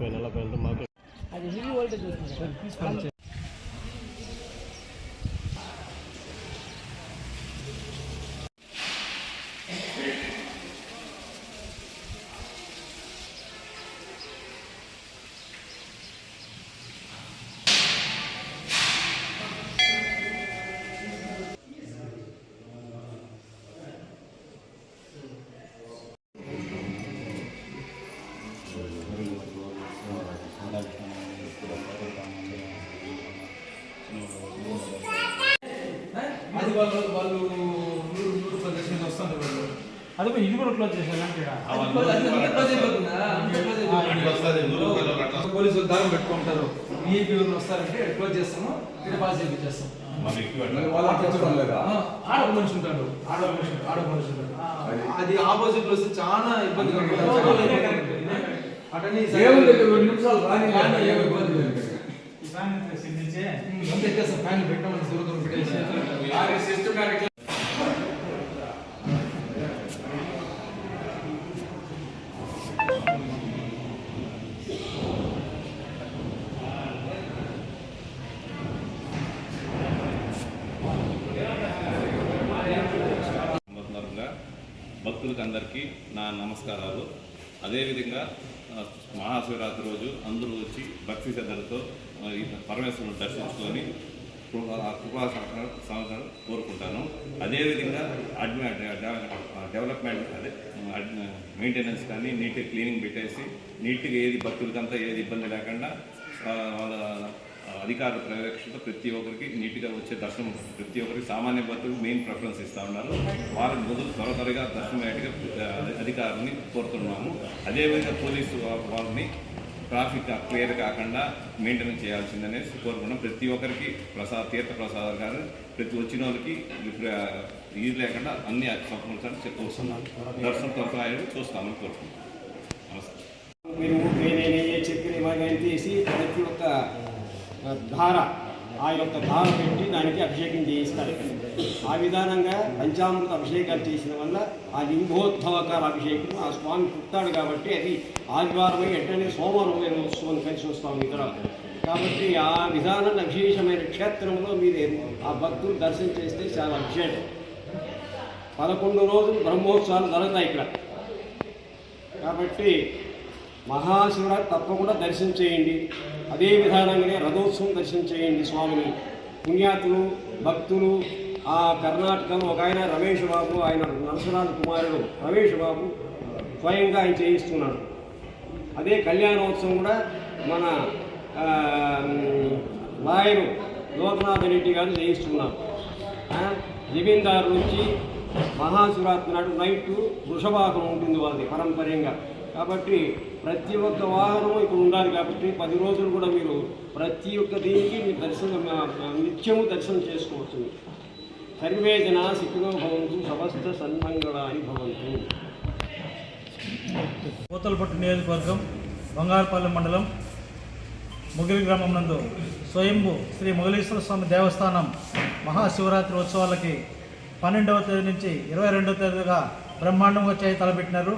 ముప్పై నలభై అంటే మాకు అది హెవీ వోల్టేజ్ వాళ్ళు వాళ్ళు నూరు నూరు ప్రదర్శన వస్తారు వాళ్ళు అది ఇది కూడా క్లోజ్ చేశాను. పోలీసులు దారం పెట్టుకుంటారు ఎవరు వస్తారంటే క్లోజ్ చేస్తాము ఇక్కడ పాస్ చేయించేస్తాం ఆడ ఒక మనిషి ఉంటాడు ఆడ మనిషి ఆడ మనిషి ఉంటాడు అది ఆపోజిట్లో వస్తే చాలా ఇబ్బందిగా ఉంటుంది ఇక్కడ రెండు నిమిషాలు రాని ఏమి ఇబ్బంది ఫ్యాన్ పెట్టామని పెట్టేసి. భక్తులకు అందరికీ నా నమస్కారాలు. అదేవిధంగా మహాశివరాత్రి రోజు అందరూ వచ్చి భక్తి శ్రద్ధలతో ఈ పరమేశ్వరుని దర్శించుకొని కృపా సంవత్సరం కోరుకుంటాను. అదేవిధంగా అడ్మి డెవలప్మెంట్ అదే మెయింటెనెన్స్ కానీ నీట్గా క్లీనింగ్ పెట్టేసి నీట్గా ఏది భక్తులకంతా ఏది ఇబ్బంది లేకుండా వాళ్ళ అధికారుల పర్యవేక్షణతో ప్రతి ఒక్కరికి నీట్గా వచ్చే దర్శనం ప్రతి ఒక్కరికి సామాన్య భక్తులకు మెయిన్ ప్రిఫరెన్స్ ఇస్తూ ఉన్నారు. వారికి మొదలు త్వర త్వరగా దర్శనం అయ్యేట్టుగా అధికారులని కోరుతున్నాము. అదేవిధంగా పోలీసు వారిని వాళ్ళని ట్రాఫిక్ క్లియర్ కాకుండా మెయింటెనెన్స్ చేయాల్సిందనేసి కోరుకున్నాం ప్రతి ఒక్కరికి ప్రసాద తీర్థ ప్రసాదాలు కానీ ప్రతి వచ్చిన వాళ్ళకి ఇది లేకుండా అన్ని సంపూర్ణ చెప్పుకొస్తున్నాం దర్శనం త్వరగా చూస్తామని కోరుకుంటున్నాం. నమస్కారం మీరు నేనే చక్కెర ఇవన్నీ తీసి ప్రతి ఒక్క ధార ఆ యొక్క ధార పెట్టి దానికి అభిషేకం చేయిస్తారు. ఆ విధానంగా పంచామృత అభిషేకాలు చేసిన వల్ల ఆ లింగోద్భవకాల అభిషేకం ఆ స్వామి పుట్టాడు కాబట్టి అది ఆదివారం వెంటనే సోమవారం ఉత్సవం కలిసి వస్తాం ఇతర కాబట్టి ఆ విధానాన్ని విశేషమైన క్షేత్రంలో మీరు ఆ భక్తులు దర్శనం చేస్తే చాలా విశేషం పదకొండు రోజులు బ్రహ్మోత్సవాలు జరుగుతాయి ఇక్కడ. కాబట్టి మహాశివరాత్రి తప్పకుండా దర్శనం చేయండి. అదే విధానంగానే రథోత్సవం దర్శనం చేయండి స్వామిని. పుణ్యాతులు భక్తులు ఆ కర్ణాటకలో ఒక ఆయన రమేష్ బాబు ఆయన నరసరాజు కుమారుడు రమేష్ బాబు స్వయంగా ఆయన చేయిస్తున్నాడు అదే కళ్యాణోత్సవం కూడా మన లాయరు లోకనాథ్ రెడ్డి గారు చేయిస్తున్నారు. జమీందారు నుంచి మహాశివరాత్రి నాడు నైట్ వృషభాగం ఉంటుంది వాళ్ళది పరంపర్యంగా. కాబట్టి ప్రతి ఒక్క వాహనం ఇక్కడ ఉండాలి కాబట్టి పది రోజులు కూడా మీరు ప్రతి ఒక్క దీనికి మీరు దర్శనం నిత్యము దర్శనం చేసుకోవచ్చు. సర్వే జన సిక్కులో భవంతు సమస్త సన్మంగళాన్ని భవంతు. కోతలపట్టు నియోజకవర్గం బంగారుపాలెం మండలం ముగిలి గ్రామం నందు స్వయంభు శ్రీ మొగలీశ్వర స్వామి దేవస్థానం మహాశివరాత్రి ఉత్సవాలకి పన్నెండవ తేదీ నుంచి ఇరవై రెండవ తేదీగా బ్రహ్మాండంగా చేయి తలపెట్టినారు.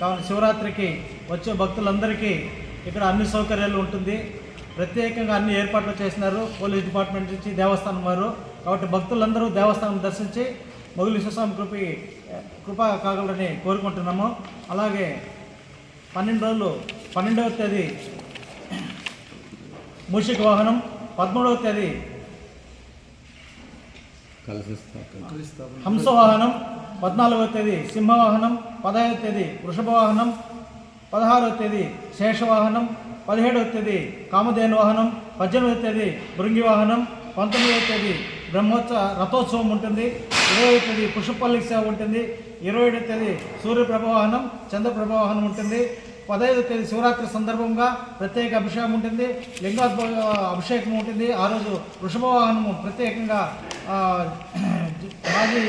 కావున శివరాత్రికి వచ్చే భక్తులందరికీ ఇక్కడ అన్ని సౌకర్యాలు ఉంటుంది. ప్రత్యేకంగా అన్ని ఏర్పాట్లు చేసినారు. పోలీస్ డిపార్ట్మెంట్ నుంచి దేవస్థానం వారు. కాబట్టి భక్తులందరూ దేవస్థానం దర్శించి మొగులీశ్వర స్వామి కృపి కృపా కాగలరని కోరుకుంటున్నాము. అలాగే పన్నెండు రోజులు పన్నెండవ తేదీ మూషిక వాహనం పదమూడవ తేదీ హంసవాహనం పద్నాలుగవ తేదీ సింహవాహనం పదహైదవ తేదీ వృషభవాహనం పదహారవ తేదీ శేషవాహనం పదిహేడవ తేదీ కామధేను వాహనం పద్దెనిమిదవ తేదీ భృంగి వాహనం పంతొమ్మిదవ తేదీ బ్రహ్మోత్సవ రథోత్సవం ఉంటుంది ఇరవై తేదీ పుష్పల్లి సేవ ఉంటుంది ఇరవై ఏడవ తేదీ సూర్యప్రభ వాహనం చంద్రప్రభ వాహనం ఉంటుంది పదహైదు తేదీ శివరాత్రి సందర్భంగా ప్రత్యేక అభిషేకం ఉంటుంది లింగోద్భవ అభిషేకం ఉంటుంది ఆ రోజు వృషభ వాహనము ప్రత్యేకంగా మాజీ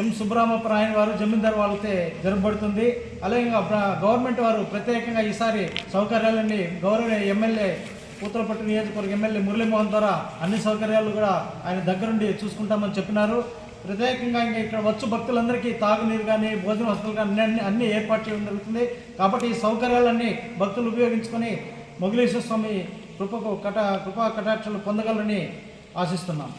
ఎం. సుబ్రహ్మపురాయణ వారు జమీందార్ వాళ్ళతో జరపబడుతుంది అలాగే గవర్నమెంట్ వారు ప్రత్యేకంగా ఈసారి సౌకర్యాలన్నీ గౌరవ ఎమ్మెల్యే పూతలపట్టు నియోజకవర్గ ఎమ్మెల్యే మురళీమోహన్ ద్వారా అన్ని సౌకర్యాలు కూడా ఆయన దగ్గరుండి చూసుకుంటామని చెప్పినారు. ప్రత్యేకంగా ఇంకా ఇక్కడ వచ్చు భక్తులందరికీ తాగునీరు కానీ భోజన వసతులు కానీ అన్ని అన్ని ఏర్పాటు చేయడం జరుగుతుంది. కాబట్టి ఈ సౌకర్యాలన్నీ భక్తులు ఉపయోగించుకొని మొగిలేశ్వర స్వామి కృపకు కట కృపా కటాక్షలు పొందగలరని ఆశిస్తున్నాం.